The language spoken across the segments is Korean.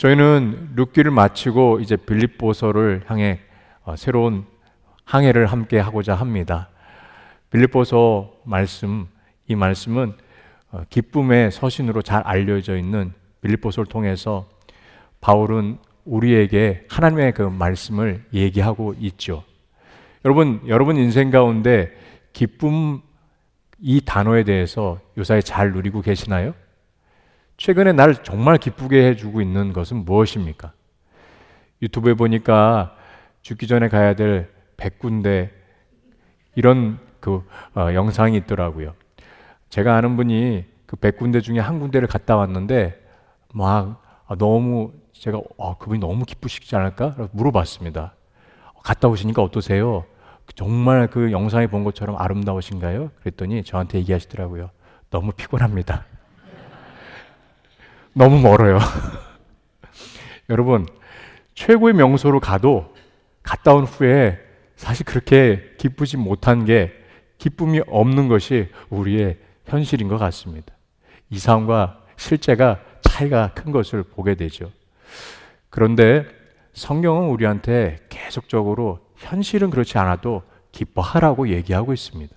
저희는 룻기를 마치고 이제 빌립보서를 향해 어, 새로운 항해를 함께 하고자 합니다. 빌립보서 말씀 이 말씀은 어, 기쁨의 서신으로 잘 알려져 있는 빌립보서를 통해서 바울은 우리에게 하나님의 그 말씀을 얘기하고 있죠. 여러분, 여러분 인생 가운데 기쁨 이 단어에 대해서 요사이 잘 누리고 계시나요? 최근에 날 정말 기쁘게 해주고 있는 것은 무엇입니까? 유튜브에 보니까 죽기 전에 가야 될 100군데 이런 그 어, 영상이 있더라고요. 제가 아는 분이 그 100군데 중에 한 군데를 갔다 왔는데 막 아, 너무 제가 아, 그분이 너무 기쁘시지 않을까? 물어봤습니다. 갔다 오시니까 어떠세요? 정말 그 영상에 본 것처럼 아름다우신가요? 그랬더니 저한테 얘기하시더라고요. 너무 피곤합니다. 너무 멀어요. 여러분, 최고의 명소로 가도 갔다 온 후에 사실 그렇게 기쁘지 못한 게 기쁨이 없는 것이 우리의 현실인 것 같습니다. 이상과 실제가 차이가 큰 것을 보게 되죠. 그런데 성경은 우리한테 계속적으로 현실은 그렇지 않아도 기뻐하라고 얘기하고 있습니다.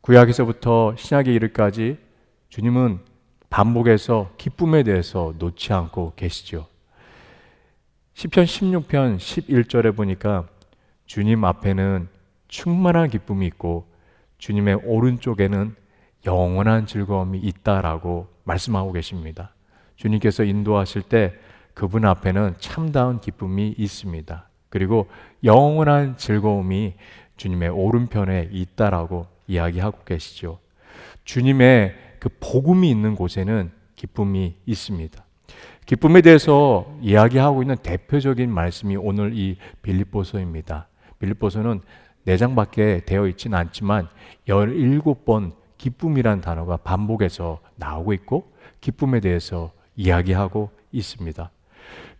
구약에서부터 신약에 이르까지 주님은 반복해서 기쁨에 대해서 놓지 않고 계시죠. 시편 16편 11절에 보니까 주님 앞에는 충만한 기쁨이 있고 주님의 오른쪽에는 영원한 즐거움이 있다라고 말씀하고 계십니다. 주님께서 인도하실 때 그분 앞에는 참다운 기쁨이 있습니다. 그리고 영원한 즐거움이 주님의 오른편에 있다라고 이야기하고 계시죠. 주님의 그 복음이 있는 곳에는 기쁨이 있습니다. 기쁨에 대해서 이야기하고 있는 대표적인 말씀이 오늘 이 빌립보서입니다. 빌립보서는 네 장밖에 되어 있지는 않지만 17번 기쁨이란 단어가 반복해서 나오고 있고 기쁨에 대해서 이야기하고 있습니다.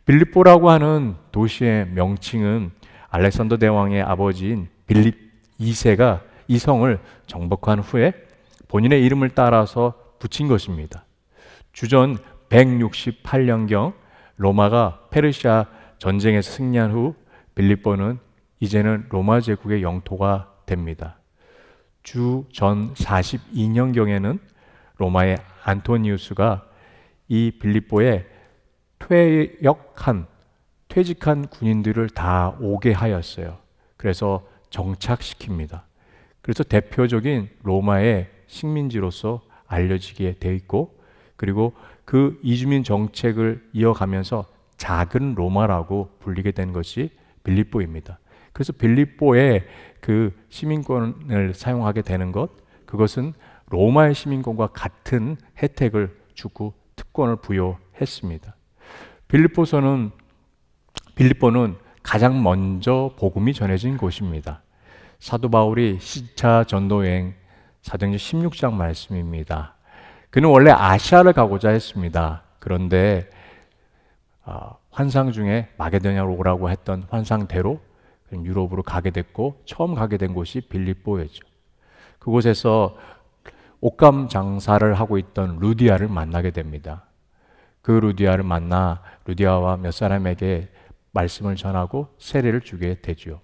빌립보라고 하는 도시의 명칭은 알렉산더 대왕의 아버지인 빌립 2세가 이 성을 정복한 후에 본인의 이름을 따라서 붙인 것입니다. 주전 168년경 로마가 페르시아 전쟁에서 승리한 후 빌립보는 이제는 로마 제국의 영토가 됩니다. 주전 42년경에는 로마의 안토니우스가 이 빌립보에 퇴역한 퇴직한 군인들을 다 오게 하였어요. 그래서 정착시킵니다. 그래서 대표적인 로마의 식민지로서 알려지게 돼 있고 그리고 그 이주민 정책을 이어가면서 작은 로마라고 불리게 된 것이 빌립보입니다. 그래서 빌립보의 그 시민권을 사용하게 되는 것 그것은 로마의 시민권과 같은 혜택을 주고 특권을 부여했습니다. 빌립보서는 빌립보는 가장 먼저 복음이 전해진 곳입니다. 사도 바울이 시차 전도 여행 사도행전 16장 말씀입니다. 그는 원래 아시아를 가고자 했습니다. 그런데 어, 환상 중에 마게도냐로 오라고 했던 환상대로 유럽으로 가게 됐고 처음 가게 된 곳이 빌립보였죠. 그곳에서 옷감 장사를 하고 있던 루디아를 만나게 됩니다. 그 루디아를 만나 루디아와 몇 사람에게 말씀을 전하고 세례를 주게 되죠.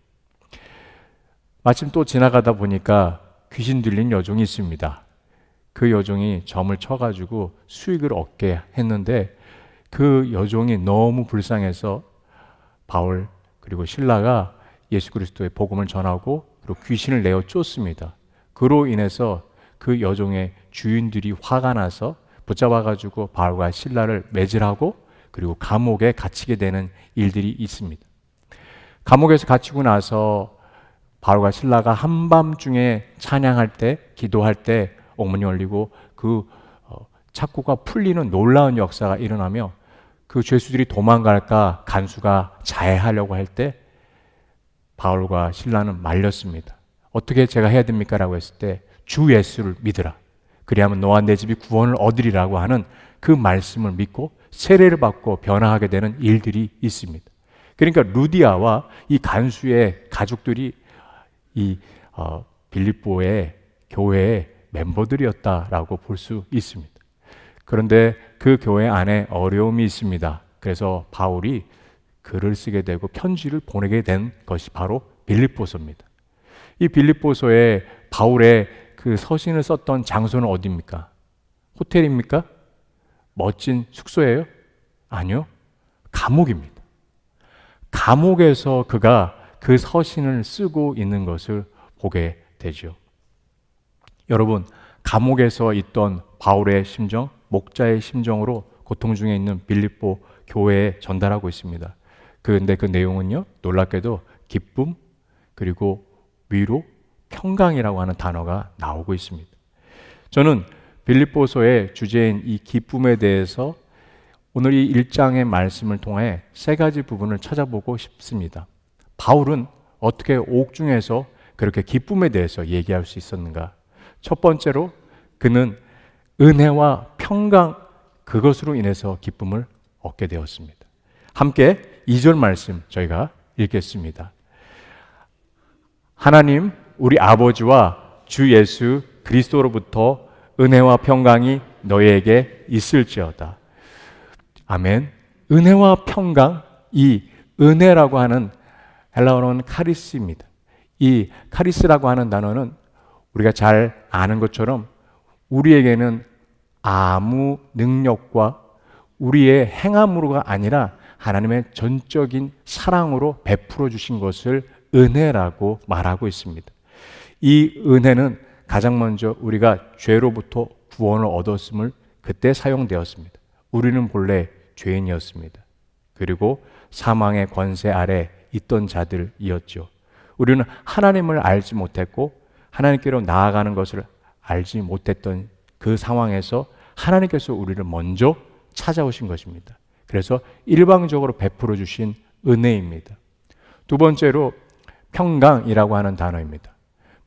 마침 또 지나가다 보니까 귀신 들린 여종이 있습니다. 그 여종이 점을 쳐가지고 수익을 얻게 했는데 그 여종이 너무 불쌍해서 바울 그리고 신라가 예수 그리스도의 복음을 전하고 그리고 귀신을 내어 쫓습니다. 그로 인해서 그 여종의 주인들이 화가 나서 붙잡아 가지고 바울과 신라를 매질하고 그리고 감옥에 갇히게 되는 일들이 있습니다. 감옥에서 갇히고 나서 바울과 신라가 한밤중에 찬양할 때, 기도할 때 옥문이 열리고 그 어, 착고가 풀리는 놀라운 역사가 일어나며 그 죄수들이 도망갈까 간수가 자해하려고 할 때 바울과 신라는 말렸습니다. 어떻게 제가 해야 됩니까? 라고 했을 때 주 예수를 믿으라. 그리하면 너와 내 집이 구원을 얻으리라고 하는 그 말씀을 믿고 세례를 받고 변화하게 되는 일들이 있습니다. 그러니까 루디아와 이 간수의 가족들이 이 어, 빌립보의 교회의 멤버들이었다라고 볼 수 있습니다. 그런데 그 교회 안에 어려움이 있습니다. 그래서 바울이 글을 쓰게 되고 편지를 보내게 된 것이 바로 빌립보서입니다. 이 빌립보서에 바울의 그 서신을 썼던 장소는 어디입니까? 호텔입니까? 멋진 숙소예요? 아니요. 감옥입니다. 감옥에서 그가 그 서신을 쓰고 있는 것을 보게 되죠. 여러분, 감옥에서 있던 바울의 심정, 목자의 심정으로 고통 중에 있는 빌립보 교회에 전달하고 있습니다. 그런데 그 내용은요, 놀랍게도 기쁨, 그리고 위로, 평강이라고 하는 단어가 나오고 있습니다. 저는 빌립보서의 주제인 이 기쁨에 대해서 오늘 이 1장의 말씀을 통해 세 가지 부분을 찾아보고 싶습니다. 바울은 어떻게 옥중에서 그렇게 기쁨에 대해서 얘기할 수 있었는가? 첫 번째로 그는 은혜와 평강 그것으로 인해서 기쁨을 얻게 되었습니다. 함께 2절 말씀 저희가 읽겠습니다. 하나님 우리 아버지와 주 예수 그리스도로부터 은혜와 평강이 너희에게 있을지어다. 아멘. 은혜와 평강, 이 은혜라고 하는 헬라어로는 카리스입니다. 이 카리스라고 하는 단어는 우리가 잘 아는 것처럼 우리에게는 아무 능력과 우리의 행함으로가 아니라 하나님의 전적인 사랑으로 베풀어 주신 것을 은혜라고 말하고 있습니다. 이 은혜는 가장 먼저 우리가 죄로부터 구원을 얻었음을 그때 사용되었습니다. 우리는 본래 죄인이었습니다. 그리고 사망의 권세 아래 있던 자들이었죠. 우리는 하나님을 알지 못했고 하나님께로 나아가는 것을 알지 못했던 그 상황에서 하나님께서 우리를 먼저 찾아오신 것입니다. 그래서 일방적으로 베풀어 주신 은혜입니다. 두 번째로 평강이라고 하는 단어입니다.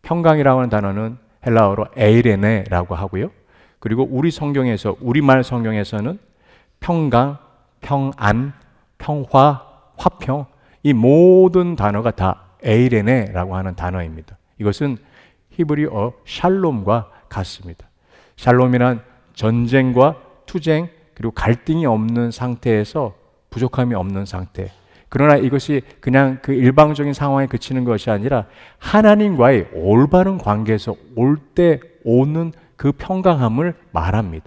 평강이라고 하는 단어는 헬라어로 에이레네라고 하고요. 그리고 우리 성경에서 우리말 성경에서는 평강, 평안, 평화, 화평 이 모든 단어가 다 에이레네라고 하는 단어입니다. 이것은 히브리어 샬롬과 같습니다. 샬롬이란 전쟁과 투쟁 그리고 갈등이 없는 상태에서 부족함이 없는 상태. 그러나 이것이 그냥 그 일방적인 상황에 그치는 것이 아니라 하나님과의 올바른 관계에서 올 때 오는 그 평강함을 말합니다.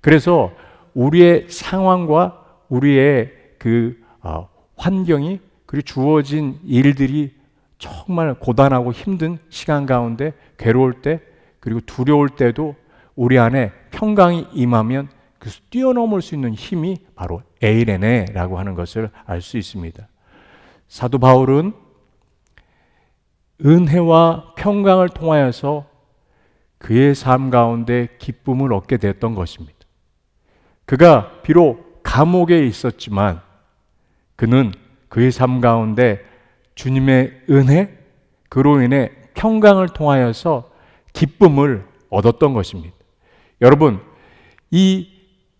그래서 우리의 상황과 우리의 그 어, 환경이 그리고 주어진 일들이 정말 고단하고 힘든 시간 가운데 괴로울 때 그리고 두려울 때도 우리 안에 평강이 임하면 그 뛰어넘을 수 있는 힘이 바로 에이레네라고 하는 것을 알 수 있습니다. 사도 바울은 은혜와 평강을 통하여서 그의 삶 가운데 기쁨을 얻게 됐던 것입니다. 그가 비록 감옥에 있었지만 그는 그의 삶 가운데 주님의 은혜, 그로 인해 평강을 통하여서 기쁨을 얻었던 것입니다. 여러분, 이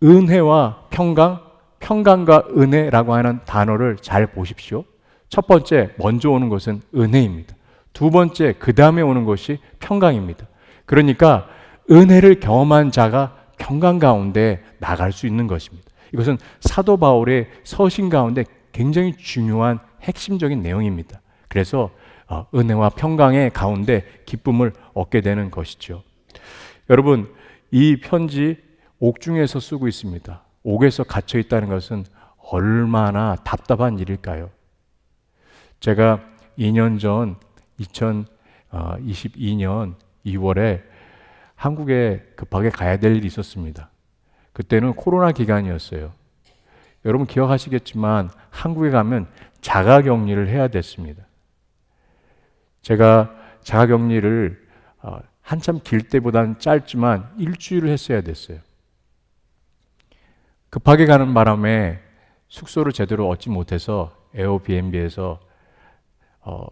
은혜와 평강, 평강과 은혜라고 하는 단어를 잘 보십시오. 첫 번째, 먼저 오는 것은 은혜입니다. 두 번째, 그 다음에 오는 것이 평강입니다. 그러니까 은혜를 경험한 자가 평강 가운데 나갈 수 있는 것입니다. 이것은 사도 바울의 서신 가운데 굉장히 중요한 핵심적인 내용입니다. 그래서 어, 은혜와 평강의 가운데 기쁨을 얻게 되는 것이죠. 여러분, 이 편지 옥중에서 쓰고 있습니다. 옥에서 갇혀 있다는 것은 얼마나 답답한 일일까요? 제가 2년 전 2022년 2월에 한국에 급하게 가야 될 일이 있었습니다. 그때는 코로나 기간이었어요. 여러분 기억하시겠지만 한국에 가면 자가 격리를 해야 됐습니다. 제가 자가 격리를 어, 한참 길 때보다는 짧지만 일주일을 했어야 됐어요. 급하게 가는 바람에 숙소를 제대로 얻지 못해서 에어비앤비에서 어,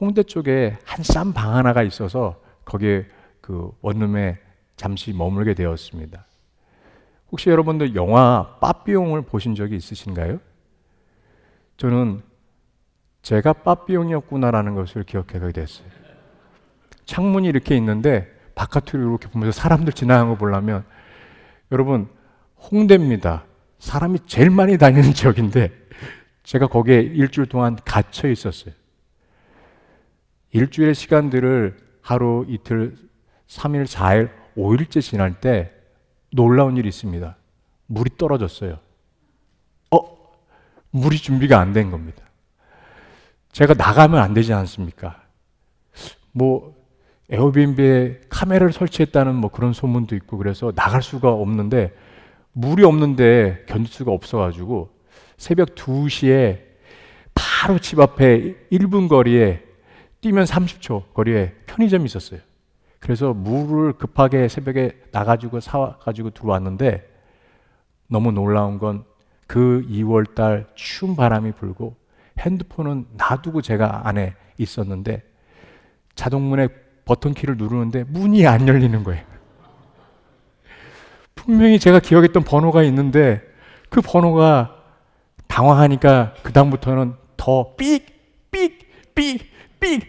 홍대 쪽에 한 싼 방 하나가 있어서 거기에 그 원룸에 잠시 머물게 되었습니다. 혹시 여러분들 영화 빠삐용을 보신 적이 있으신가요? 저는 제가 빠삐용이었구나라는 것을 기억하게 됐어요. 창문이 이렇게 있는데 바깥으로 이렇게 보면서 사람들 지나가는 거 보려면 여러분 홍대입니다. 사람이 제일 많이 다니는 지역인데 제가 거기에 일주일 동안 갇혀 있었어요. 일주일의 시간들을 하루, 이틀, 3일, 4일, 5일째 지날 때 놀라운 일이 있습니다. 물이 떨어졌어요. 어? 물이 준비가 안 된 겁니다. 제가 나가면 안 되지 않습니까? 뭐 에어비앤비에 카메라를 설치했다는 뭐 그런 소문도 있고 그래서 나갈 수가 없는데 물이 없는데 견딜 수가 없어가지고 새벽 2시에 바로 집 앞에 1분 거리에 뛰면 30초 거리에 편의점이 있었어요. 그래서 물을 급하게 새벽에 나가지고 사가지고 들어왔는데 너무 놀라운 건 그 2월 달 추운 바람이 불고 핸드폰은 놔두고 제가 안에 있었는데 자동문의 버튼키를 누르는데 문이 안 열리는 거예요. 분명히 제가 기억했던 번호가 있는데 그 번호가 당황하니까 그다음부터는 더 삑, 삑, 삑, 삑.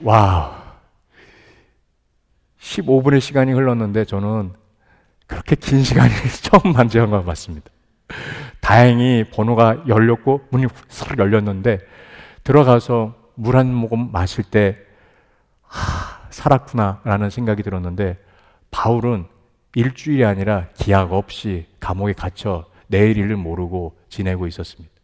와우. 15분의 시간이 흘렀는데 저는 그렇게 긴 시간이 처음 만져본 것 같습니다. 다행히 번호가 열렸고 문이 싹 열렸는데 들어가서 물 한 모금 마실 때 하, 살았구나라는 생각이 들었는데 바울은 일주일이 아니라 기약 없이 감옥에 갇혀 내일 일을 모르고 지내고 있었습니다.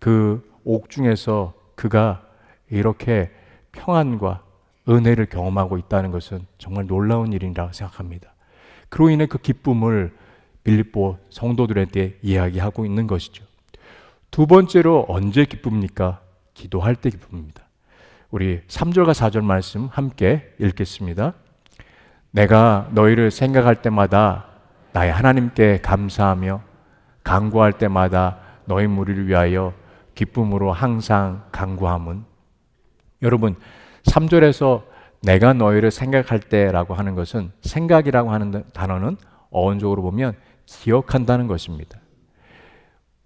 그 옥중에서 그가 이렇게 평안과 은혜를 경험하고 있다는 것은 정말 놀라운 일이라고 생각합니다. 그로 인해 그 기쁨을 빌립보 성도들한테 이야기하고 있는 것이죠. 두 번째로 언제 기쁩니까? 기도할 때 기쁩니다. 우리 3절과 4절 말씀 함께 읽겠습니다. 내가 너희를 생각할 때마다 나의 하나님께 감사하며 간구할 때마다 너희 무리를 위하여 기쁨으로 항상 간구함은 여러분 3절에서 내가 너희를 생각할 때라고 하는 것은 생각이라고 하는 단어는 어원적으로 보면 기억한다는 것입니다.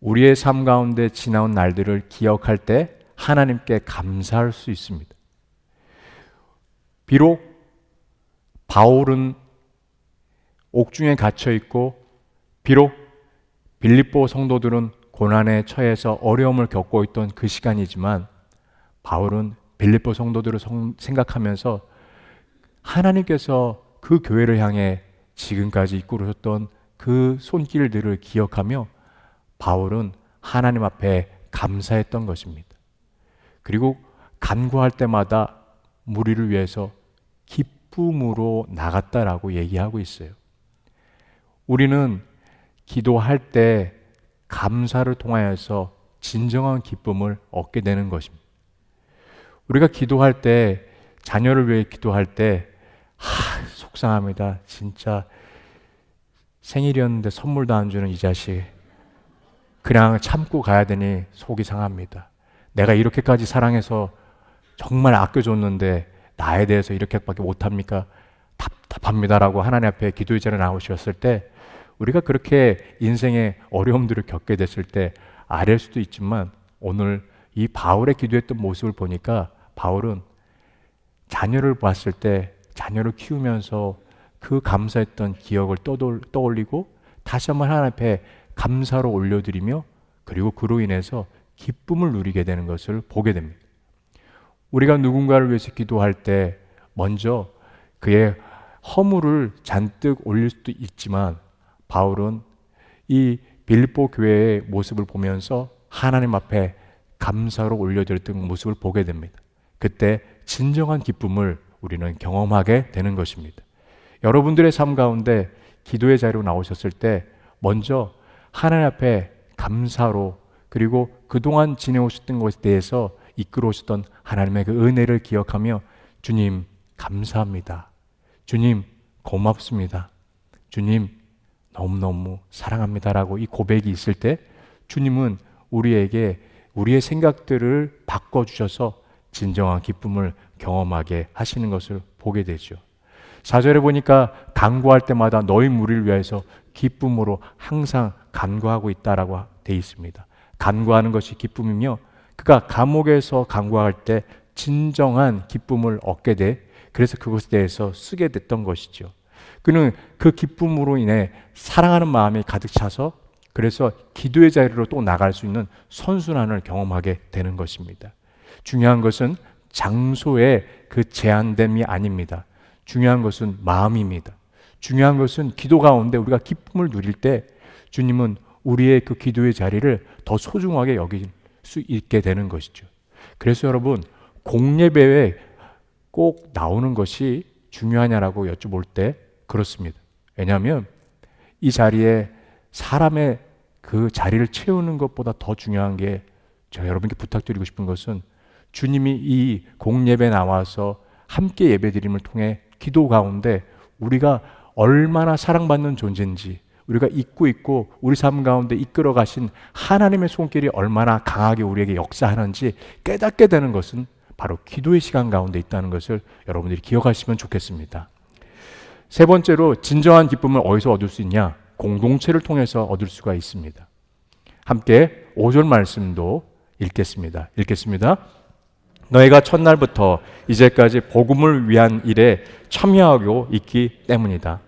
우리의 삶 가운데 지나온 날들을 기억할 때 하나님께 감사할 수 있습니다. 비록 바울은 옥중에 갇혀 있고 비록 빌립보 성도들은 고난에 처해서 어려움을 겪고 있던 그 시간이지만 바울은 빌립보 성도들을 생각하면서 하나님께서 그 교회를 향해 지금까지 이끌으셨던 그 손길들을 기억하며 바울은 하나님 앞에 감사했던 것입니다. 그리고 간구할 때마다 무리를 위해서 기쁨으로 나갔다라고 얘기하고 있어요. 우리는 기도할 때 감사를 통하여서 진정한 기쁨을 얻게 되는 것입니다. 우리가 기도할 때 자녀를 위해 기도할 때 하, 속상합니다. 진짜 생일이었는데 선물도 안 주는 이 자식. 그냥 참고 가야 되니 속이 상합니다. 내가 이렇게까지 사랑해서 정말 아껴줬는데 나에 대해서 이렇게밖에 못합니까? 답답합니다라고 하나님 앞에 기도의 자리에 나오셨을 때 우리가 그렇게 인생의 어려움들을 겪게 됐을 때 아랠 수도 있지만 오늘 이 바울의 기도했던 모습을 보니까 바울은 자녀를 봤을 때 자녀를 키우면서 그 감사했던 기억을 떠올리고 다시 한번 하나님 앞에 감사로 올려드리며 그리고 그로 인해서 기쁨을 누리게 되는 것을 보게 됩니다. 우리가 누군가를 위해서 기도할 때 먼저 그의 허물을 잔뜩 올릴 수도 있지만 바울은 이 빌보 교회의 모습을 보면서 하나님 앞에 감사로 올려드렸던 모습을 보게 됩니다. 그때 진정한 기쁨을 우리는 경험하게 되는 것입니다. 여러분들의 삶 가운데 기도의 자리로 나오셨을 때 먼저 하나님 앞에 감사로 그리고 그동안 지내오셨던 것에 대해서 이끌어 오셨던 하나님의 그 은혜를 기억하며 주님 감사합니다. 주님 고맙습니다. 주님 너무너무 사랑합니다라고 이 고백이 있을 때 주님은 우리에게 우리의 생각들을 바꿔 주셔서 진정한 기쁨을 경험하게 하시는 것을 보게 되죠. 4절에 보니까 간구할 때마다 너희 무리를 위해서 기쁨으로 항상 간구하고 있다라고 돼 있습니다. 간구하는 것이 기쁨이며 그가 감옥에서 간구할 때 진정한 기쁨을 얻게 돼 그래서 그것에 대해서 쓰게 됐던 것이죠. 그는 그 기쁨으로 인해 사랑하는 마음이 가득 차서 그래서 기도의 자리로 또 나갈 수 있는 선순환을 경험하게 되는 것입니다. 중요한 것은 장소의 그 제한됨이 아닙니다. 중요한 것은 마음입니다. 중요한 것은 기도 가운데 우리가 기쁨을 누릴 때 주님은 우리의 그 기도의 자리를 더 소중하게 여길 수 있게 되는 것이죠. 그래서 여러분 공예배에 꼭 나오는 것이 중요하냐라고 여쭤볼 때 그렇습니다. 왜냐하면 이 자리에 사람의 그 자리를 채우는 것보다 더 중요한 게 제가 여러분께 부탁드리고 싶은 것은 주님이 이 공예배 나와서 함께 예배드림을 통해 기도 가운데 우리가 얼마나 사랑받는 존재인지 우리가 잊고 있고 우리 삶 가운데 이끌어 가신 하나님의 손길이 얼마나 강하게 우리에게 역사하는지 깨닫게 되는 것은 바로 기도의 시간 가운데 있다는 것을 여러분들이 기억하시면 좋겠습니다. 세 번째로 진정한 기쁨을 어디서 얻을 수 있냐? 공동체를 통해서 얻을 수가 있습니다. 함께 5절 말씀도 읽겠습니다. 읽겠습니다. 너희가 첫날부터 이제까지 복음을 위한 일에 참여하고 있기 때문이다.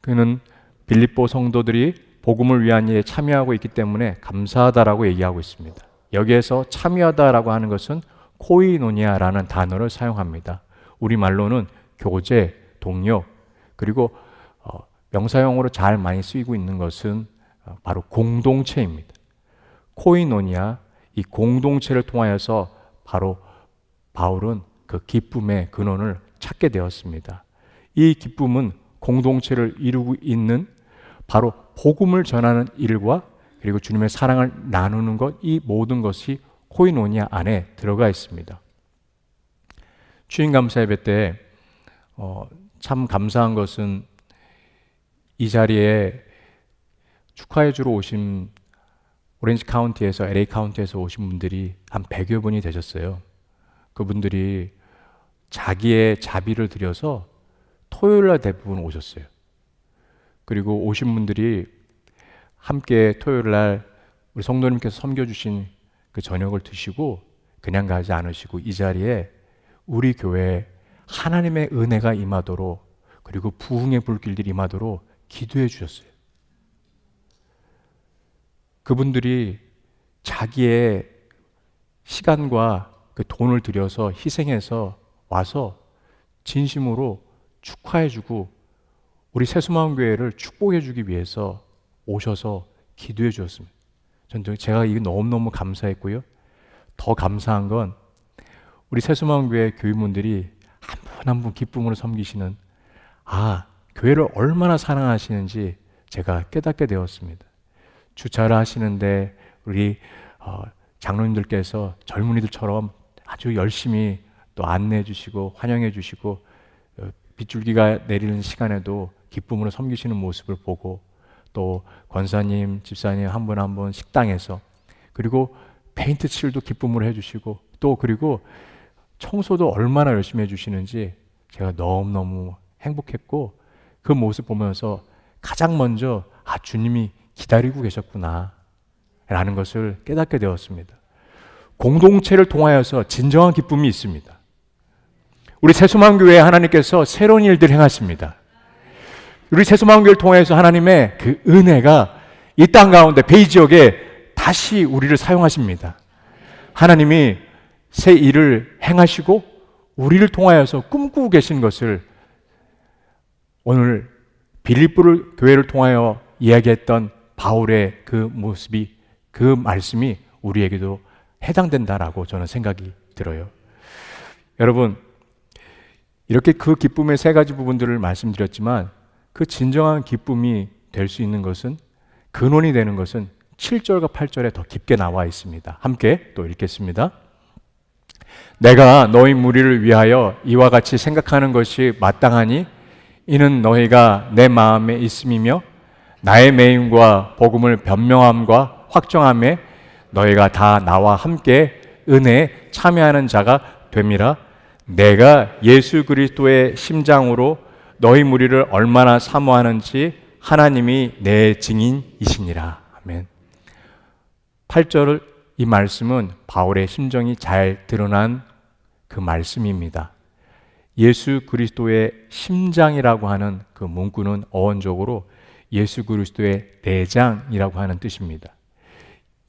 그는 빌립보 성도들이 복음을 위한 일에 참여하고 있기 때문에 감사하다라고 얘기하고 있습니다. 여기에서 참여하다라고 하는 것은 코이노니아라는 단어를 사용합니다. 우리 말로는 교제, 동료, 그리고 어, 명사용으로 잘 많이 쓰이고 있는 것은 어, 바로 공동체입니다. 코이노니아, 이 공동체를 통하여서 바로 바울은 그 기쁨의 근원을 찾게 되었습니다. 이 기쁨은 공동체를 이루고 있는 바로 복음을 전하는 일과 그리고 주님의 사랑을 나누는 것, 이 모든 것이 코이노니아 안에 들어가 있습니다. 추인 감사 예배 때, 어, 참 감사한 것은 이 자리에 축하해 주러 오신 오렌지 카운티에서 LA 카운티에서 오신 분들이 한 100여 분이 되셨어요. 그분들이 자기의 자비를 들여서 토요일 날 대부분 오셨어요. 그리고 오신 분들이 함께 토요일 날 우리 성도님께서 섬겨 주신 그 저녁을 드시고 그냥 가지 않으시고 이 자리에 우리 교회에 하나님의 은혜가 임하도록 그리고 부흥의 불길들이 임하도록 기도해 주셨어요. 그분들이 자기의 시간과 그 돈을 들여서 희생해서 와서 진심으로 축하해 주고 우리 새수마음 교회를 축복해 주기 위해서 오셔서 기도해 주었습니다. 전 제가 이게 너무너무 감사했고요. 더 감사한 건 우리 새수마음 교회 교인분들이 한 분 한 분 기쁨으로 섬기시는 아, 교회를 얼마나 사랑하시는지 제가 깨닫게 되었습니다. 주차를 하시는데 우리 어, 장로님들께서 젊은이들처럼 아주 열심히 또 안내해 주시고 환영해 주시고 어, 빗줄기가 내리는 시간에도 기쁨으로 섬기시는 모습을 보고 또 권사님, 집사님 한분 한 분 식당에서 그리고 페인트 칠도 기쁨으로 해주시고 또 그리고 청소도 얼마나 열심히 해주시는지 제가 너무너무 행복했고 그 모습 보면서 가장 먼저 아, 주님이 기다리고 계셨구나 라는 것을 깨닫게 되었습니다. 공동체를 통하여서 진정한 기쁨이 있습니다. 우리 새수만 교회 하나님께서 새로운 일들 행하십니다. 우리 새수만 교회를 통해서 하나님의 그 은혜가 이 땅 가운데 베이 지역에 다시 우리를 사용하십니다. 하나님이 새 일을 행하시고 우리를 통하여서 꿈꾸고 계신 것을 오늘 빌립보를 교회를 통하여 이야기했던 바울의 그 모습이 그 말씀이 우리에게도 해당된다라고 저는 생각이 들어요. 여러분 이렇게 그 기쁨의 세 가지 부분들을 말씀드렸지만 그 진정한 기쁨이 될 수 있는 것은 근원이 되는 것은 7절과 8절에 더 깊게 나와 있습니다. 함께 또 읽겠습니다. 내가 너희 무리를 위하여 이와 같이 생각하는 것이 마땅하니 이는 너희가 내 마음에 있음이며 나의 매임과 복음을 변명함과 확정함에 너희가 다 나와 함께 은혜에 참여하는 자가 됨이라 내가 예수 그리스도의 심장으로 너희 무리를 얼마나 사모하는지 하나님이 내 증인이시니라. 아멘. 8절 이 말씀은 바울의 심정이 잘 드러난 그 말씀입니다. 예수 그리스도의 심장이라고 하는 그 문구는 어원적으로 예수 그리스도의 내장이라고 하는 뜻입니다.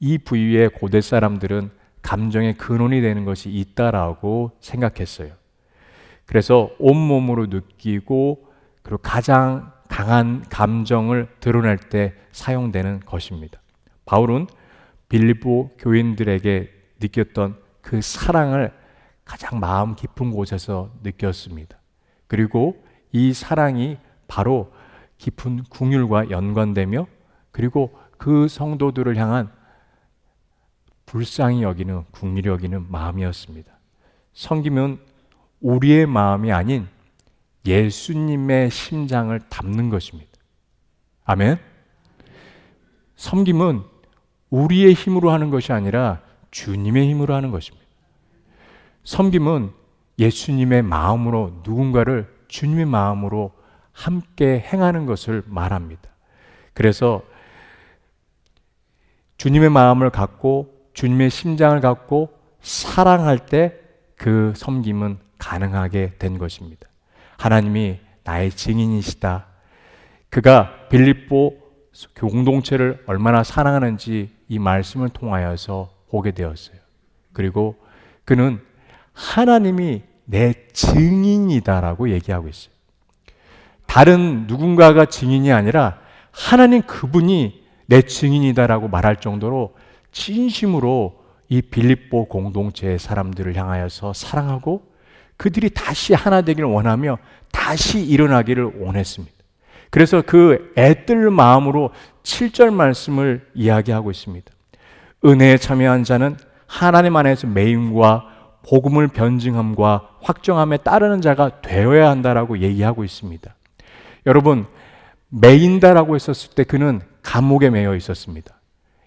이 부위에 고대 사람들은 감정의 근원이 되는 것이 있다라고 생각했어요. 그래서 온몸으로 느끼고 그리고 가장 강한 감정을 드러낼 때 사용되는 것입니다. 바울은 빌립보 교인들에게 느꼈던 그 사랑을 가장 마음 깊은 곳에서 느꼈습니다. 그리고 이 사랑이 바로 깊은 궁율과 연관되며 그리고 그 성도들을 향한 불쌍히 여기는 궁휼히 여기는 마음이었습니다. 섬김은 우리의 마음이 아닌 예수님의 심장을 담는 것입니다. 아멘. 섬김은 우리의 힘으로 하는 것이 아니라 주님의 힘으로 하는 것입니다. 섬김은 예수님의 마음으로 누군가를 주님의 마음으로 함께 행하는 것을 말합니다. 그래서 주님의 마음을 갖고 주님의 심장을 갖고 사랑할 때 그 섬김은 가능하게 된 것입니다. 하나님이 나의 증인이시다. 그가 빌립보 공동체를 얼마나 사랑하는지 이 말씀을 통하여서 보게 되었어요. 그리고 그는 하나님이 내 증인이다라고 얘기하고 있어요. 다른 누군가가 증인이 아니라 하나님 그분이 내 증인이다라고 말할 정도로 진심으로 이 빌립보 공동체의 사람들을 향하여서 사랑하고 그들이 다시 하나 되기를 원하며 다시 일어나기를 원했습니다. 그래서 그 애들 마음으로 7절 말씀을 이야기하고 있습니다. 은혜에 참여한 자는 하나님 안에서 매임과 복음을 변증함과 확정함에 따르는 자가 되어야 한다라고 얘기하고 있습니다. 여러분, 매인다라고 했었을 때 그는 감옥에 매여 있었습니다.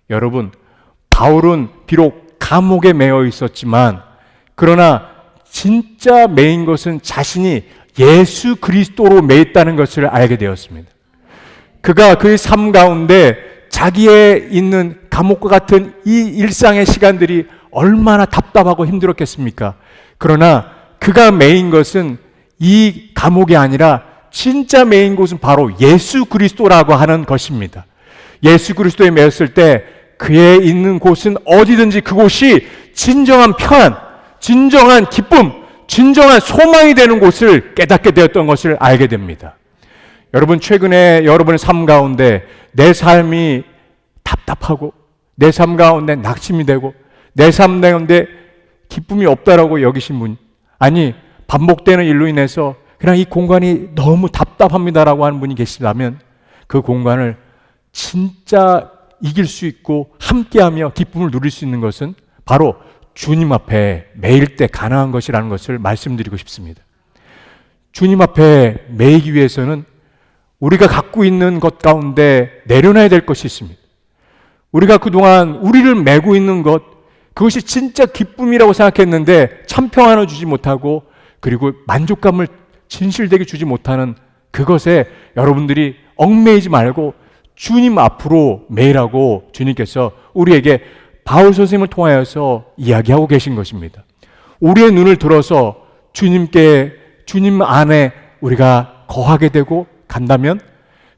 여러분, 바울은 비록 감옥에 매여 있었지만 그러나 진짜 매인 것은 자신이 예수 그리스도로 매였다는 것을 알게 되었습니다. 그가 그의 삶 가운데 자기의 있는 감옥과 같은 이 일상의 시간들이 얼마나 답답하고 힘들었겠습니까? 그러나 그가 매인 것은 이 감옥이 아니라 진짜 매인 곳은 바로 예수 그리스도라고 하는 것입니다. 예수 그리스도에 매였을 때 그의 있는 곳은 어디든지 그곳이 진정한 평안, 진정한 기쁨, 진정한 소망이 되는 곳을 깨닫게 되었던 것을 알게 됩니다. 여러분, 최근에 여러분의 삶 가운데 내 삶이 답답하고 내 삶 가운데 낙심이 되고 내 삶 가운데 기쁨이 없다라고 여기신 분, 아니, 반복되는 일로 인해서 그냥 이 공간이 너무 답답합니다라고 하는 분이 계시다면 그 공간을 진짜 이길 수 있고 함께하며 기쁨을 누릴 수 있는 것은 바로 주님 앞에 매일 때 가능한 것이라는 것을 말씀드리고 싶습니다. 주님 앞에 매이기 위해서는 우리가 갖고 있는 것 가운데 내려놔야 될 것이 있습니다. 우리가 그동안 우리를 메고 있는 것, 그것이 진짜 기쁨이라고 생각했는데 참 평안을 주지 못하고 그리고 만족감을 진실되게 주지 못하는 그것에 여러분들이 얽매이지 말고 주님 앞으로 매일하고 주님께서 우리에게 바울 선생님을 통하여서 이야기하고 계신 것입니다. 우리의 눈을 들어서 주님께 주님 안에 우리가 거하게 되고 간다면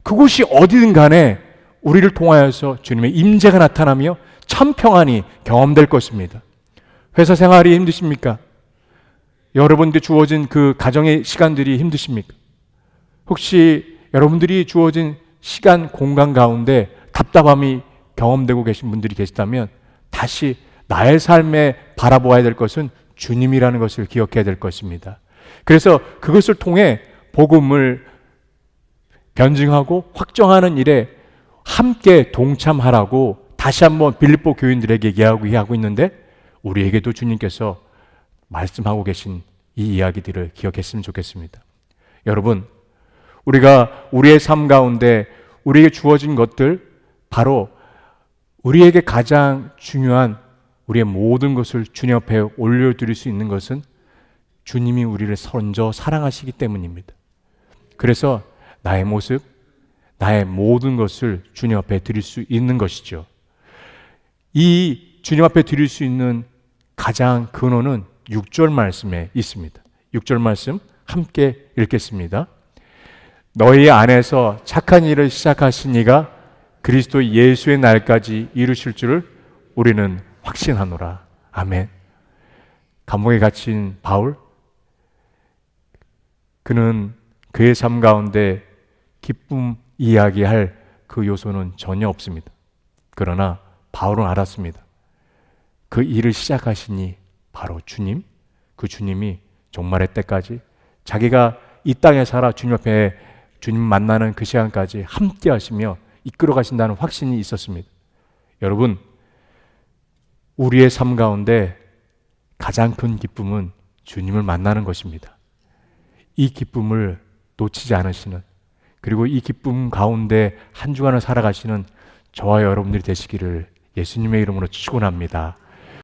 그곳이 어디든 간에 우리를 통하여서 주님의 임재가 나타나며 참 평안이 경험될 것입니다. 회사 생활이 힘드십니까? 여러분께 주어진 그 가정의 시간들이 힘드십니까? 혹시 여러분들이 주어진 시간, 공간 가운데 답답함이 경험되고 계신 분들이 계시다면 다시 나의 삶에 바라보아야 될 것은 주님이라는 것을 기억해야 될 것입니다. 그래서 그것을 통해 복음을 변증하고 확정하는 일에 함께 동참하라고 다시 한번 빌립보 교인들에게 얘기하고 있는데 우리에게도 주님께서 말씀하고 계신 이 이야기들을 기억했으면 좋겠습니다. 여러분, 우리가 우리의 삶 가운데 우리에게 주어진 것들 바로 우리에게 가장 중요한 우리의 모든 것을 주님 앞에 올려드릴 수 있는 것은 주님이 우리를 먼저 사랑하시기 때문입니다. 그래서 나의 모습, 나의 모든 것을 주님 앞에 드릴 수 있는 것이죠. 이 주님 앞에 드릴 수 있는 가장 근원은 6절 말씀에 있습니다. 6절 말씀 함께 읽겠습니다. 너희 안에서 착한 일을 시작하신 이가 그리스도 예수의 날까지 이루실 줄을 우리는 확신하노라. 아멘. 감옥에 갇힌 바울, 그는 그의 삶 가운데 기쁨 이야기할 그 요소는 전혀 없습니다. 그러나 바울은 알았습니다. 그 일을 시작하시니 바로 주님, 그 주님이 종말의 때까지 자기가 이 땅에 살아 주님 옆에 주님 만나는 그 시간까지 함께 하시며 이끌어 가신다는 확신이 있었습니다. 여러분, 우리의 삶 가운데 가장 큰 기쁨은 주님을 만나는 것입니다. 이 기쁨을 놓치지 않으시는 그리고 이 기쁨 가운데 한 주간을 살아가시는 저와 여러분들이 되시기를 예수님의 이름으로 축원합니다.